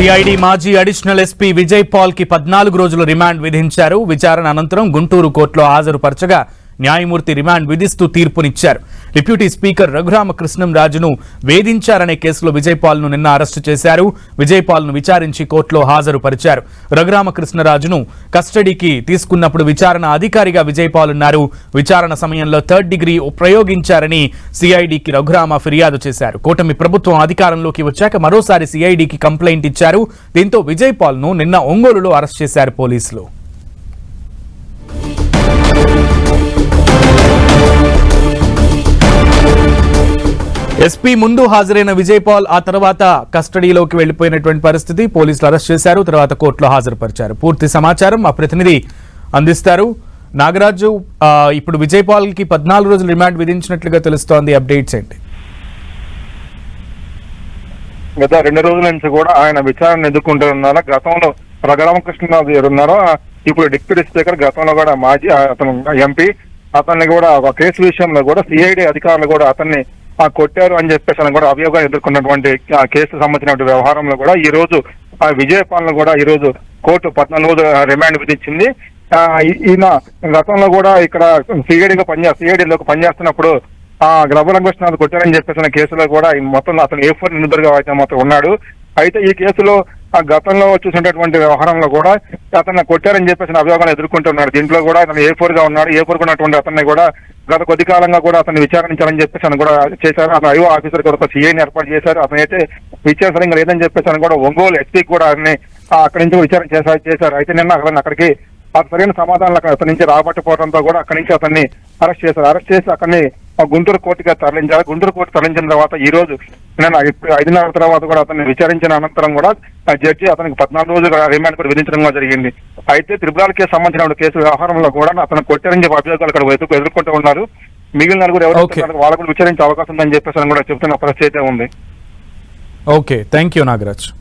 CID మాజీ additional SP Vijay పాల్కి పద్నాలుగు రోజులు రిమాండ్ విధించారు. విచారణ అనంతరం గుంటూరు కోర్టులో హాజరుపరచగా న్యాయమూర్తి రిమాండ్ విధిస్తూ తీర్పునిచ్చారు. డిప్యూటీ స్పీకర్ రఘురామకృష్ణం రాజును వేధించారనే కేసులో విజయపాల్ను నిన్న అరెస్టు చేశారు. విజయ్పాల్ను విచారించి కోర్టులో హాజరుపరిచారు. రఘురామకృష్ణరాజును కస్టడీకి తీసుకున్నప్పుడు విచారణ అధికారిగా విజయ్ పాల్ ఉన్నారు విచారణ సమయంలో థర్డ్ డిగ్రీ ప్రయోగించారని సిఐడికి రఘురామ ఫిర్యాదు చేశారు. కూటమి ప్రభుత్వం అధికారంలోకి వచ్చాక మరోసారి సిఐడికి కంప్లైంట్ ఇచ్చారు. దీంతో విజయ్ పాల్ను నిన్న ఒంగోలులో అరెస్ట్ చేశారు పోలీసులు. ఎస్పీ ముందు హాజరైన విజయ్ పాల్ ఆ తర్వాత కస్టడీలోకి వెళ్ళిపోయినటువంటి పరిస్థితి పోలీసులు అరెస్ట్ చేశారు తర్వాత కోర్టులో హాజరుపరిచారు. పూర్తి సమాచారం మా ప్రతినిధి అందిస్తారు. నాగరాజు ఇప్పుడు విజయ్ పాల్కి పద్నాలుగు రోజులు రిమాండ్ విధించినట్లుగా తెలుస్తోంది. అప్డేట్స్ ఏంటి? గత రెండు రోజుల నుంచి కూడా ఆయన విచారణ ఎదుర్కొంటున్నారా? గతంలో రఘురామకృష్ణరాజు గారు ఉన్నారో? ఇప్పుడు డిప్యూటీ స్పీకర్ గతంలో కూడా మాజీ అతను ఎంపీ అతన్ని కూడా ఒక కేసు విషయంలో కూడా సిఐడి అధికారులు కూడా అతన్ని కొట్టారు అని చెప్పేసి అని కూడా అభియోగాలు ఎదుర్కొన్నటువంటి కేసు సంబంధించిన వ్యవహారంలో కూడా ఈ రోజు ఆ విజయపాలన కూడా ఈ రోజు కోర్టు పద్నాలుగు రోజులు రిమాండ్ విధించింది. ఆ, ఈయన గతంలో కూడా ఇక్కడ సిఐడిగా పనిచే సిఐడిలోకి పనిచేస్తున్నప్పుడు ఆ గ్రభరంకృష్ణ కొట్టారని చెప్పేసిన కేసులో కూడా ఈ మొత్తం అతను ఏ ఫోర్ నిందితుడిగా అయితే మొత్తం ఉన్నాడు. అయితే ఈ కేసులో ఆ గతంలో చూసినటువంటి వ్యవహారంలో కూడా అతను కొట్టారని చెప్పేసిన అభియోగాలు ఎదుర్కొంటున్నాడు దీంట్లో కూడా అతను ఏ ఫోర్గా ఉన్నాడు ఏ ఫోర్ ఉన్నటువంటి అతన్ని కూడా గత కొద్ది కాలంగా కూడా అతన్ని విచారించాలని చెప్పేసి అని కూడా చేశారు. అతను ఐఓ ఆఫీసర్ కూడా ఒక సీఐని ఏర్పాటు చేశారు. అతను అయితే విచారణ లేదని చెప్పేసి అని కూడా ఒంగోలు ఎస్పీ కూడా అతన్ని అక్కడి నుంచి విచారణ చేశారు చేశారు. అయితే నిన్న అతను అక్కడికి అతను సరైన సమాధానాలు అక్కడ అతని నుంచి రాబట్టకపోవడంతో కూడా అక్కడి నుంచి అతన్ని అరెస్ట్ చేశారు. అరెస్ట్ చేసి అక్కడిని గుంటూరు కోర్టుగా తరలించారు గుంటూరు కోర్టు తరలించిన తర్వాత ఈ రోజు ఇప్పుడు ఐదున్నర తర్వాత కూడా అతన్ని విచారించిన అనంతరం కూడా ఆ జడ్జి అతనికి పద్నాలుగు రోజులు రిమాండ్ కూడా విధించడం జరిగింది. అయితే త్రిపురాల కేసు సంబంధించిన కేసు వ్యవహారంలో కూడా అతను కొట్టారని చెప్పి అభియోగాలు అక్కడ ఎదుర్కొ- ఎదుర్కొంటూ ఉన్నారు. మిగిలిన నలుగురు ఎవరు. వాళ్ళు కూడా విచారించే అవకాశం ఉందని చెప్పేసి కూడా చెప్తున్న పరిస్థితి ఉంది. ఓకే. Thank you Nagaraj.